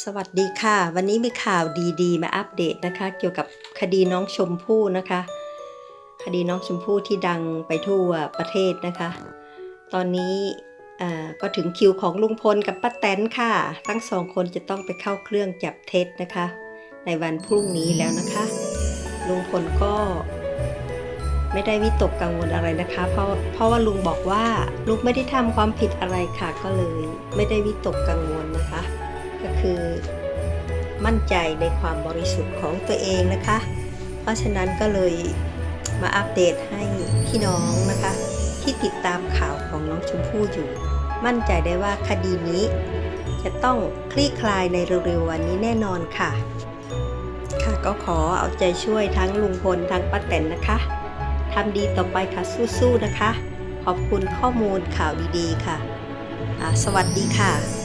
สวัสดีค่ะ วันนี้มีข่าวดีๆ มาอัปเดตนะคะ เกี่ยวกับคดีน้องชมพู่นะคะ คดีน้องชมพู่ที่ดังไปทั่วประเทศนะคะ ตอนนี้ก็ถึงคิวของลุงพลกับป้าแตนค่ะ ทั้งสองคนจะต้องไปเข้าเครื่องจับเท็จนะคะ ในวันพรุ่งนี้แล้วนะคะ ลุงพลก็ไม่ได้วิตกกังวลอะไรนะคะ เพราะเพราะว่าลุงบอกว่าลุงไม่ได้ทำความผิดอะไรค่ะ ก็เลย ไม่ได้วิตกกังวลนะคะ คือมั่นใจในความบริสุทธิ์ของตัวเองนะคะ เพราะฉะนั้นก็เลยมาอัปเดตให้พี่น้องนะคะ ที่ติดตามข่าวของน้องชมพู่อยู่ มั่นใจได้ว่าคดีนี้ จะต้องคลี่คลายในเร็วๆวันนี้แน่นอนค่ะ ค่ะก็ขอเอาใจช่วยทั้งลุงพลทั้งป้าแตนนะคะทำดีต่อไปค่ะสู้ๆนะคะ ขอบคุณข้อมูลข่าวดีๆค่ะ สวัสดีค่ะ